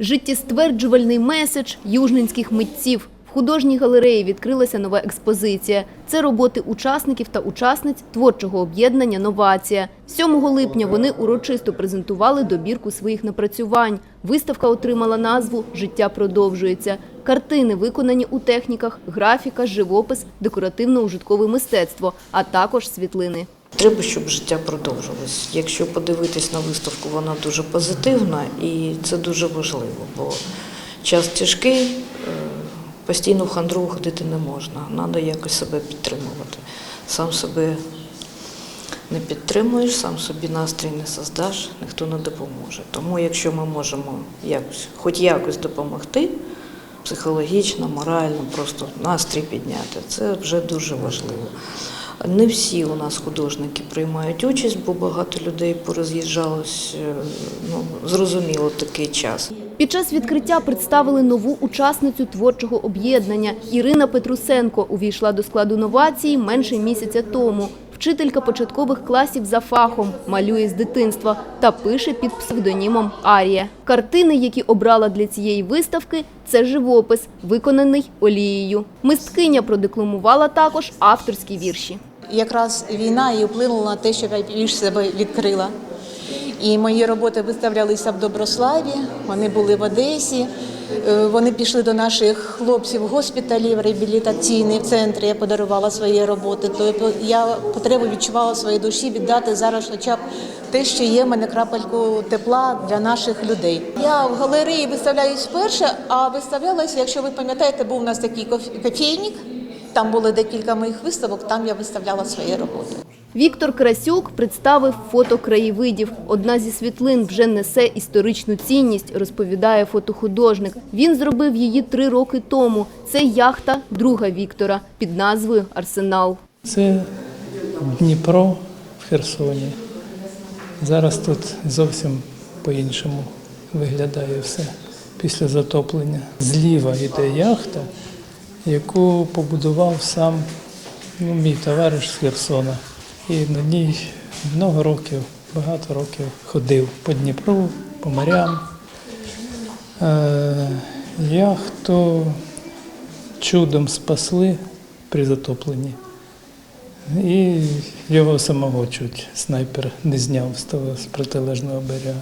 Життєстверджувальний меседж южненських митців. В художній галереї відкрилася нова експозиція. Це роботи учасників та учасниць творчого об'єднання «Новація». 7 липня вони урочисто презентували добірку своїх напрацювань. Виставка отримала назву «Життя продовжується». Картини виконані у техніках графіка, живопис, декоративно-ужиткове мистецтво, а також світлини. Треба, щоб життя продовжилось. Якщо подивитись на виставку, вона дуже позитивна і це дуже важливо, бо час тяжкий, е, постійно в хандру ходити не можна. Треба якось себе підтримувати. Сам себе не підтримуєш, сам собі настрій не создаш, ніхто не допоможе. Тому якщо ми можемо якось, хоч якось допомогти, психологічно, морально, просто настрій підняти, це вже дуже важливо. Не всі у нас художники приймають участь, бо багато людей пороз'їжджалось. е, Ну, зрозуміло, такий час. Під час відкриття представили нову учасницю творчого об'єднання. Ірина Петрусенко увійшла до складу новації менше місяця тому. Вчителька початкових класів за фахом, малює з дитинства та пише під псевдонімом Арія. Картини, які обрала для цієї виставки, це живопис, виконаний олією. Мисткиня продекламувала також авторські вірші. Якраз війна і вплинула на те, щоб я більш себе відкрила. І мої роботи виставлялися в Доброславі, вони були в Одесі. Е, Вони пішли до наших хлопців в госпіталі, в реабілітаційний центр. Я подарувала свої роботи. Тобто я потребу відчувала своїй душі віддати зараз хоча б те, що є в мене крапельку тепла для наших людей. Я в галереї виставляюсь вперше, а виставлялася, якщо ви пам'ятаєте, був у нас такий кофейник. Там було декілька моїх виставок, там я виставляла свої роботи. Віктор Красюк представив фото краєвидів. Одна зі світлин вже несе історичну цінність, розповідає фотохудожник. Він зробив її три роки тому. Це яхта друга Віктора під назвою Арсенал. Це Дніпро в Херсоні. Зараз тут зовсім по-іншому виглядає все після затоплення. Зліва йде яхта, яку побудував сам ну, мій товариш з Херсона. І на ній много років, багато років ходив по Дніпру, по морям. Е, яхту чудом спасли при затопленні. І його самого чуть снайпер не зняв з того з протилежного берега.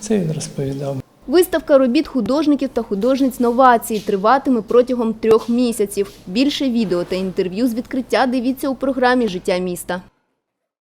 Це він розповідав. Виставка робіт художників та художниць новації триватиме протягом трьох місяців. Більше відео та інтерв'ю з відкриття дивіться у програмі Життя міста.